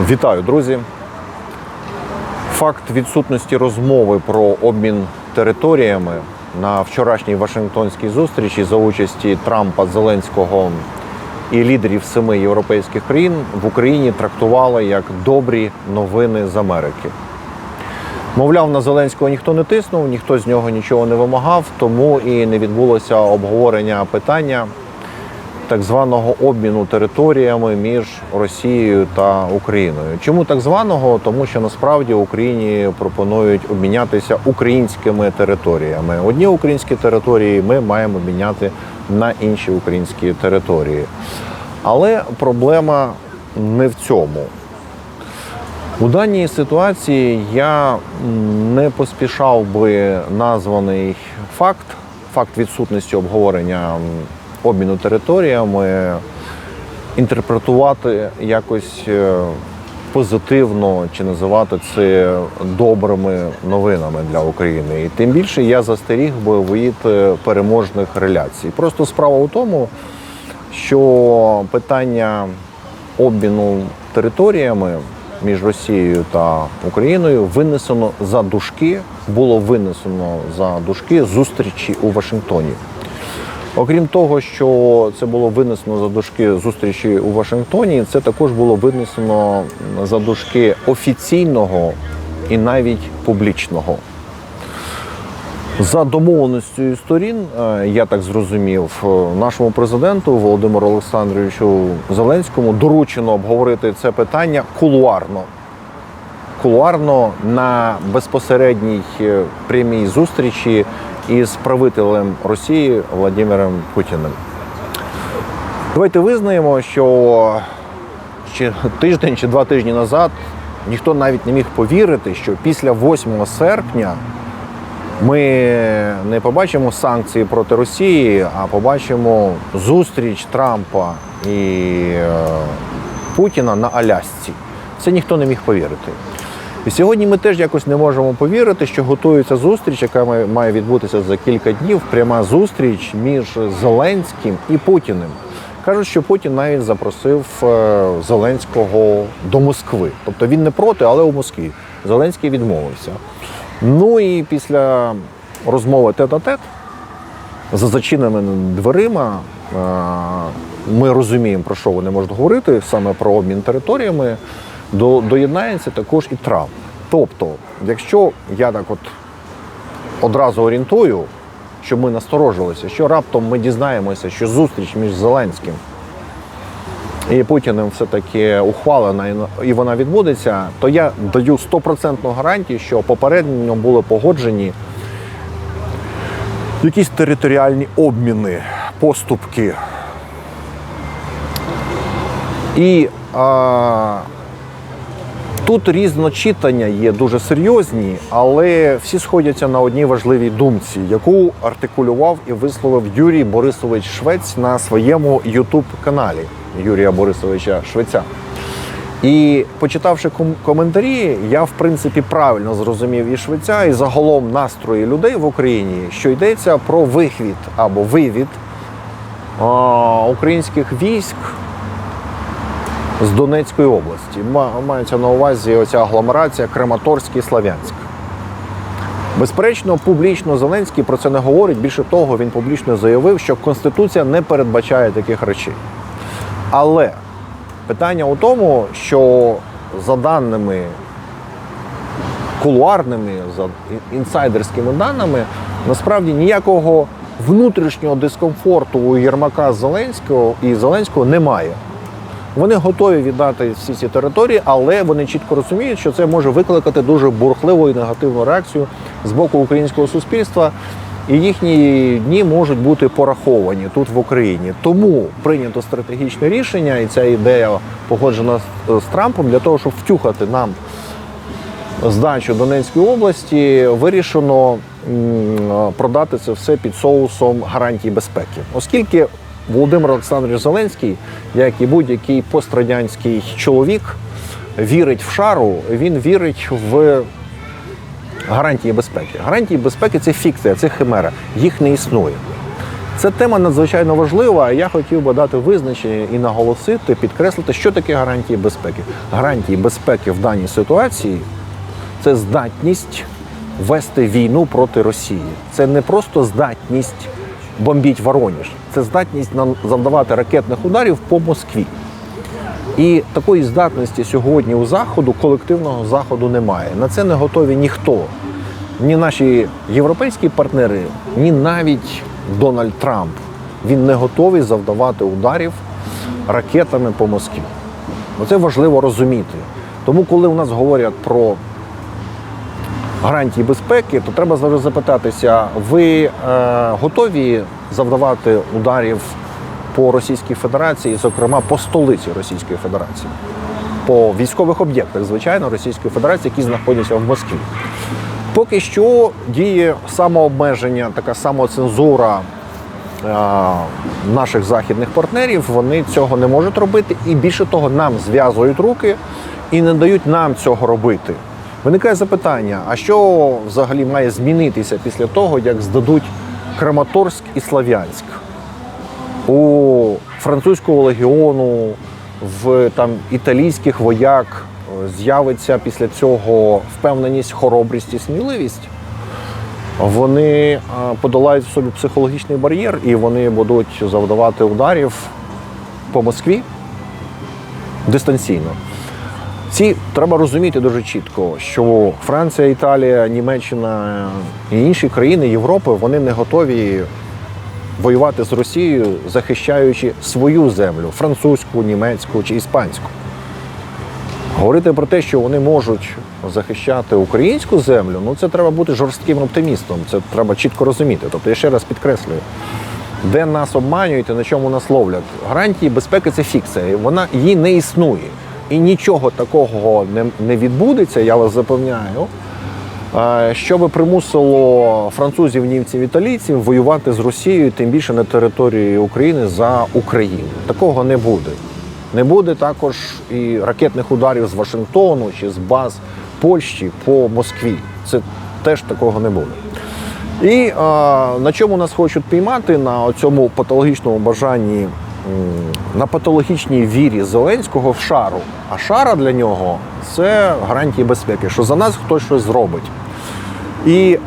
Вітаю, друзі. Факт відсутності розмови про обмін територіями на вчорашній Вашингтонській зустрічі за участі Трампа, Зеленського і лідерів семи європейських країн в Україні трактували як добрі новини з Америки. Мовляв, на Зеленського ніхто не тиснув, ніхто з нього нічого не вимагав, тому і не відбулося обговорення питання так званого обміну територіями між Росією та Україною. Чому так званого? Тому що насправді Україні пропонують обмінятися українськими територіями. Одні українські території ми маємо обміняти на інші українські території. Але проблема не в цьому. У даній ситуації я не поспішав би названий факт, факт відсутності обговорення обміну територіями, інтерпретувати якось е, позитивно чи називати це добрими новинами для України. І тим більше я застеріг би від е, переможних реляцій. Просто справа у тому, що питання обміну територіями між Росією та Україною винесено за дужки, було винесено за дужки зустрічі у Вашингтоні. Окрім того, що це було винесено за дужки зустрічі у Вашингтоні, це також було винесено за дужки офіційного і навіть публічного. За домовленістю сторін, е, я так зрозумів, е, нашому президенту Володимиру Олександровичу Зеленському доручено обговорити це питання кулуарно. Кулуарно на безпосередній е, прямій зустрічі із правителем Росії Владимиром Путіним. Давайте визнаємо, що ще тиждень чи два тижні назад ніхто навіть не міг повірити, що після 8 серпня ми не побачимо санкції проти Росії, а побачимо зустріч Трампа і е, Путіна на Алясці. Це ніхто не міг повірити. І сьогодні ми теж якось не можемо повірити, що готується зустріч, яка має- відбутися за кілька днів. Пряма зустріч між Зеленським і Путіним. Кажуть, що Путін навіть запросив е, Зеленського до Москви. Тобто він не проти, але у Москві. Зеленський відмовився. Ну і після розмови тет-а-тет за зачиненими дверима е, ми розуміємо, про що вони можуть говорити, саме про обмін територіями. До, доєднається також і Трамп. Тобто, якщо я так от одразу орієнтую, щоб ми насторожилися, що раптом ми дізнаємося, що зустріч між Зеленським і Путіним все-таки ухвалена і- вона відбудеться, то я даю стопроцентну гарантію, що попередньо були погоджені якісь територіальні обміни, поступки. І тут різночитання є дуже серйозні, але всі сходяться на одній важливій думці, яку артикулював і висловив Юрій Борисович Швець на своєму Ютуб-каналі Юрія Борисовича Швеця. І почитавши ком- коментарі, я в принципі правильно зрозумів і Швеця, і загалом настрої людей в Україні, що йдеться про вихід або вивід а, українських військ з Донецької області. Мається на увазі оця агломерація Краматорськ і Слав'янськ. Безперечно, публічно Зеленський про це не говорить. Більше того, він публічно заявив, що Конституція не передбачає таких речей. Але питання у тому, що за даними кулуарними, за інсайдерськими даними, насправді ніякого внутрішнього дискомфорту у Єрмака Зеленського і Зеленського немає. Вони готові віддати всі ці території, але вони чітко розуміють, що це може викликати дуже бурхливу і негативну реакцію з боку українського суспільства. І їхні дні можуть бути пораховані тут в Україні. Тому прийнято стратегічне рішення, і ця ідея погоджена з, Трампом для того, щоб втюхати нам здачу Донецької області, вирішено продати це все під соусом гарантій безпеки, оскільки Володимир Олександрович Зеленський, як і будь-який пострадянський чоловік, вірить в шару, він вірить в гарантії безпеки. Гарантії безпеки це фікція, це химера, їх не існує. Це тема надзвичайно важлива. і Я хотів би дати визначення і наголосити, підкреслити, що таке гарантії безпеки. Гарантії безпеки в даній ситуації це здатність вести війну проти Росії. Це не просто здатність бомбіть Вороніж, це здатність завдавати ракетних ударів по Москві. І такої здатності сьогодні у заходу, колективного заходу немає. На це не готові ніхто. Ні наші європейські партнери, ні навіть Дональд Трамп. Він не готовий завдавати ударів ракетами по Москві. Це важливо розуміти. Тому, коли у нас говорять про гарантії безпеки, то треба завжди запитатися: ви е, готові завдавати ударів по Російській Федерації, зокрема по столиці Російської Федерації, по військових об'єктах, звичайно, Російської Федерації, які знаходяться в Москві. Поки що діє самообмеження, така самоцензура е, наших західних партнерів. Вони цього не можуть робити, і більше того, нам зв'язують руки і не дають нам цього робити. Виникає запитання: а що взагалі має змінитися після того, як здадуть Краматорськ і Слав'янськ? у французького легіону, в там італійських вояк е, з'явиться після цього впевненість, хоробрість і сміливість. Вони е, подолають в собі психологічний бар'єр і вони будуть завдавати ударів по Москві дистанційно. Ці треба розуміти дуже чітко, що Франція, Італія, Німеччина і інші країни Європи вони не готові воювати з Росією, захищаючи свою землю французьку, німецьку чи іспанську. Говорити про те, що вони можуть захищати українську землю, ну це треба бути жорстким оптимістом. Це треба чітко розуміти. Тобто, я ще раз підкреслюю, де нас обманюють і на чому нас ловлять. Гарантії безпеки це фікція. Вона її не існує. І нічого такого не, не відбудеться, я вас запевняю. е, Що би примусило французів, німців, італійців воювати з Росією, тим більше на території України за Україну. Такого не буде. Не буде також і ракетних ударів з Вашингтону чи з баз Польщі по Москві. Це теж такого не буде. І е, на чому нас хочуть піймати на цьому патологічному бажанні, на патологічній вірі Зеленського в шару. А шара для нього це гарантії безпеки, що за нас хтось щось зробить. І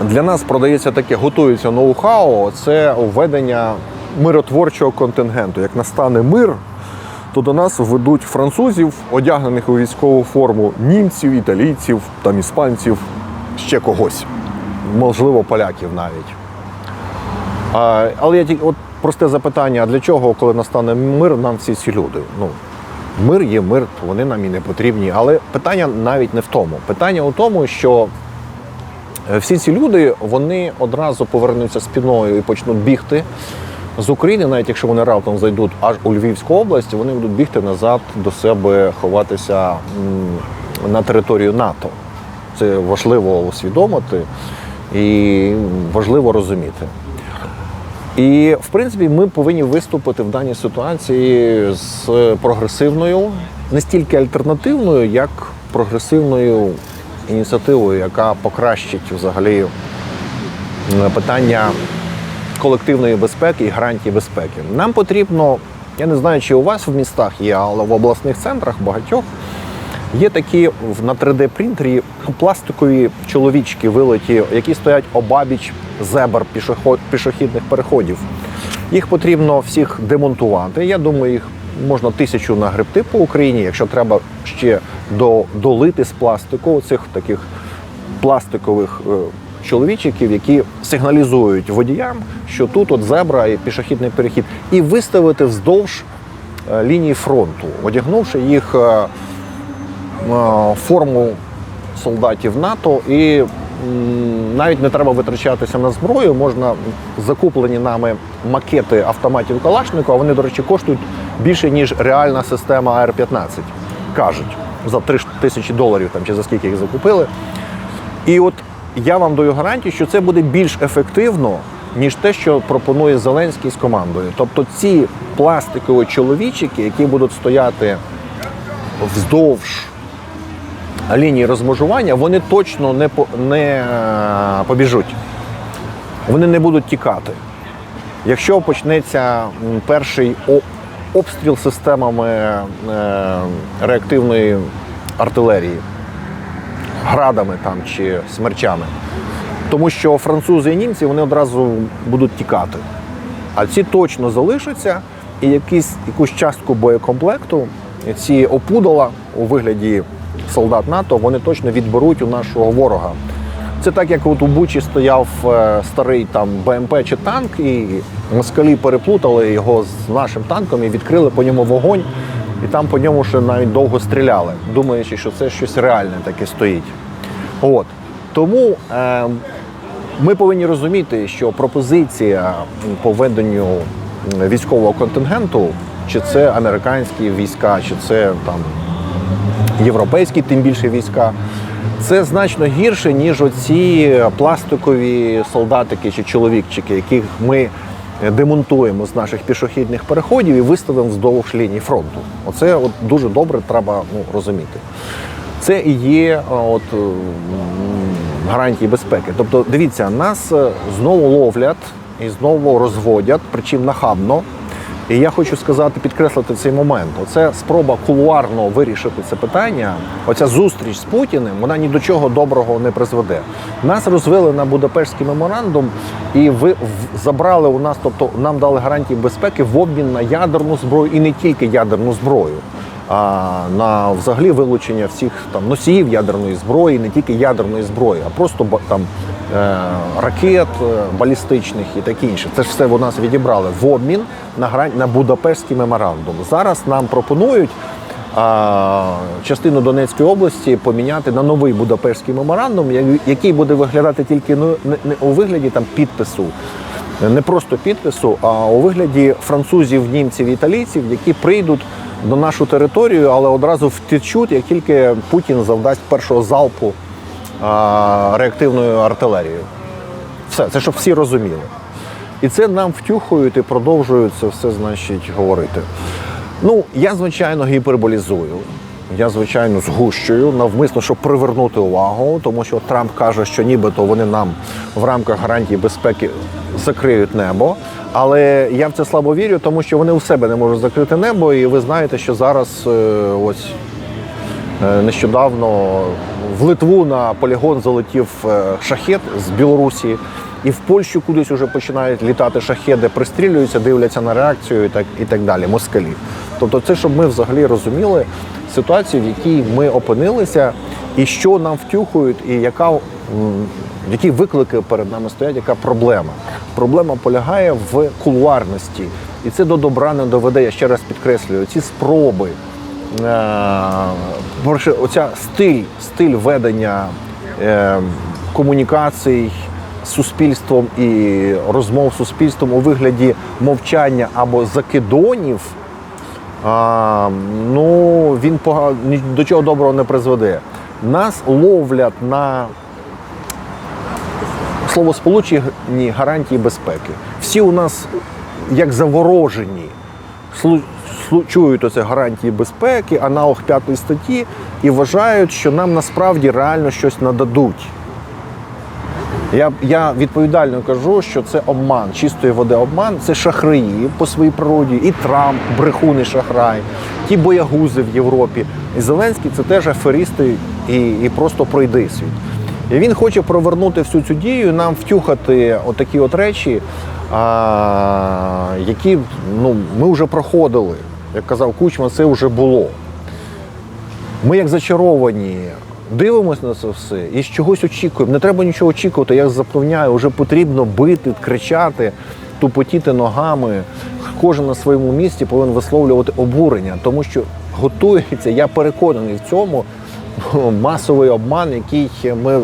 для нас продається таке, готується ноу-хау, це введення миротворчого контингенту. Як настане мир, то до нас введуть французів, одягнених у військову форму, німців, італійців, там іспанців, ще когось, можливо, поляків навіть. А, але я тільки от просте запитання: а для чого, коли настане мир, нам всі ці люди? Ну, мир є мир, вони нам і не потрібні. Але питання навіть не в тому. Питання у тому, що Е, всі ці люди вони одразу повернуться спіною і почнуть бігти з України, навіть якщо вони раптом зайдуть аж у Львівську область, вони будуть бігти назад до себе, ховатися на територію НАТО. Це важливо усвідомити і важливо розуміти. І в принципі ми повинні виступити в даній ситуації з прогресивною, не стільки альтернативною, як прогресивною ініціативою, яка покращить взагалі питання колективної безпеки і гарантії безпеки. Нам потрібно, я не знаю, чи у вас в містах є, але в обласних центрах багатьох є такі на 3D-принтері пластикові чоловічки вилиті, які стоять обабіч зебр пішохідних переходів. Їх потрібно всіх демонтувати. Я думаю, їх можна тисячу нагребти по Україні, якщо треба ще долити з пластику цих таких пластикових е, чоловічиків, які сигналізують водіям, що тут от зебра і пішохідний перехід, і виставити вздовж е, лінії фронту, одягнувши їх е, форму солдатів НАТО і навіть не треба витрачатися на зброю, можна закуплені нами макети автоматів Калашникова, вони, до речі, коштують більше, ніж реальна система АР-15, кажуть, за 3 тисячі доларів там, чи за скільки їх закупили. І от я вам даю гарантію, що це буде більш ефективно, ніж те, що пропонує Зеленський з командою. Тобто ці пластикові чоловічики, які будуть стояти вздовж лінії розмежування, вони точно не, по- не е, побіжуть. Вони не будуть тікати. Якщо почнеться перший обстріл системами е, реактивної артилерії, градами там чи смерчами, тому що французи і німці вони одразу будуть тікати. А ці точно залишаться, і якісь, якусь частку боєкомплекту, ці опудала у вигляді солдат НАТО, вони точно відберуть у нашого ворога. Це так, як от у Бучі стояв е, старий там БМП чи танк, і москалі переплутали його з нашим танком і відкрили по ньому вогонь, і там по ньому ще навіть довго стріляли, думаючи, що це щось реальне таке стоїть. От. Тому е, ми повинні розуміти, що пропозиція по введенню військового контингенту, чи це американські війська, чи це там європейські, тим більше війська, це значно гірше, ніж оці пластикові солдатики чи чоловікчики, яких ми демонтуємо з наших пішохідних переходів і виставимо вздовж лінії фронту. Оце от дуже добре треба ну, розуміти. Це і є е, от, гарантії безпеки. Тобто, дивіться, нас е, знову ловлять і знову розводять, причому нахабно. І я хочу сказати, підкреслити цей момент. Оце спроба кулуарно вирішити це питання. Оця зустріч з Путіним, вона ні до чого доброго не призведе. Нас розвели на Будапештський меморандум і ви забрали у нас, тобто нам дали гарантії безпеки в обмін на ядерну зброю і не тільки ядерну зброю. А на взагалі вилучення всіх там носіїв ядерної зброї, не тільки ядерної зброї, а просто там е, ракет е, балістичних і таке інше. Це ж все у нас відібрали в обмін на грань на Будапештський меморандум. Зараз нам пропонують частину Донецької області поміняти на новий Будапештський меморандум, який буде виглядати тільки ну, не у вигляді там підпису. Не просто підпису, а у вигляді французів, німців, італійців, які прийдуть на нашу територію, але одразу втечуть, як тільки Путін завдасть першого залпу а, реактивною артилерією. Все, це щоб всі розуміли. І це нам втюхують і продовжують це все, значить, говорити. Ну, я, звичайно, гіперболізую. Я, звичайно, згущую навмисно, щоб привернути увагу, тому що Трамп каже, що нібито вони нам в рамках гарантії безпеки закриють небо. Але я в це слабо вірю, тому що вони у себе не можуть закрити небо. І ви знаєте, що зараз е, ось Е, Нещодавно в Литву на полігон залетів е, шахет з Білорусі, і в Польщу кудись вже починають літати шахеди, пристрілюються, дивляться на реакцію і так, і так далі. Москалі. Тобто, це щоб ми взагалі розуміли ситуацію, в якій ми опинилися, і що нам втюхують, і яка. Які виклики перед нами стоять, яка проблема? Проблема полягає в кулуарності, і це до добра не доведе. Я ще раз підкреслюю, ці спроби Е, оця стиль, стиль ведення е, комунікацій з суспільством і розмов з суспільством у вигляді мовчання або закидонів, а, ну він пога- до чого доброго не призведе. Нас ловлять на словосполучені гарантії безпеки. Всі у нас як заворожені, чують оце гарантії безпеки, аналог п'ятої статті, і вважають, що нам насправді реально щось нададуть. Я, я відповідально кажу, що це обман, чистої води обман, це шахраї по своїй природі, і Трамп, брехун і шахрай, ті боягузи в Європі. І Зеленський це теж аферисти і, і просто пройдисвіт. І він хоче провернути всю цю дію, нам втюхати отакі от речі, а, які ну, ми вже проходили. Як казав Кучма, це вже було. Ми як зачаровані. Дивимося на це все і з чогось очікуємо. Не треба нічого очікувати. Я запевняю, вже потрібно бити, кричати, тупотіти ногами. Кожен на своєму місці повинен висловлювати обурення, тому що готується, я переконаний в цьому масовий обман, який ми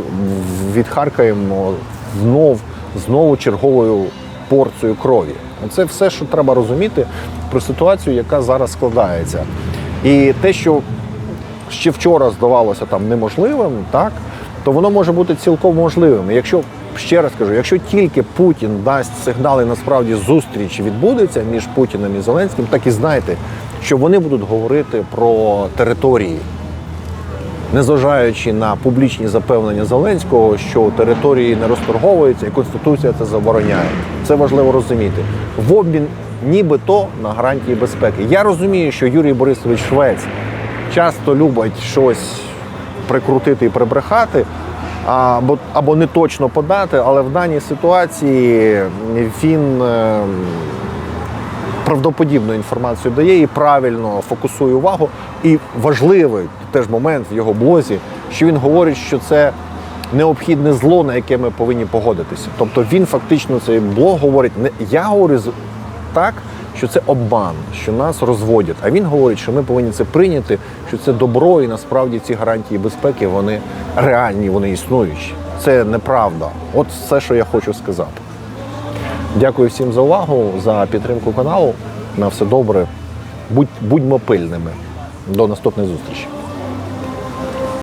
відхаркаємо знов, знову черговою порцією крові. Це все, що треба розуміти про ситуацію, яка зараз складається. І те, що ще вчора здавалося там неможливим, так то воно може бути цілком можливим. Якщо ще раз кажу, якщо тільки Путін дасть сигнали, насправді зустріч відбудеться між Путіним і Зеленським, так і знайте, що вони будуть говорити про території. Незважаючи на публічні запевнення Зеленського, що території не розторговуються і Конституція це забороняє. Це важливо розуміти. В обмін нібито на гарантії безпеки. Я розумію, що Юрій Борисович Швець часто любить щось прикрутити і прибрехати, або, або не точно подати, але в даній ситуації він. Правдоподібну інформацію дає і правильно фокусує увагу. І важливий теж момент в його блозі, що він говорить, що це необхідне зло, на яке ми повинні погодитися. Тобто він фактично цей блог говорить, не я говорю так, що це обман, що нас розводять. А він говорить, що ми повинні це прийняти, що це добро, і насправді ці гарантії безпеки вони реальні, вони існуючі. Це неправда. От все, що я хочу сказати. Дякую всім за увагу, за підтримку каналу. На все добре. Будь, будьмо пильними. До наступних зустрічей.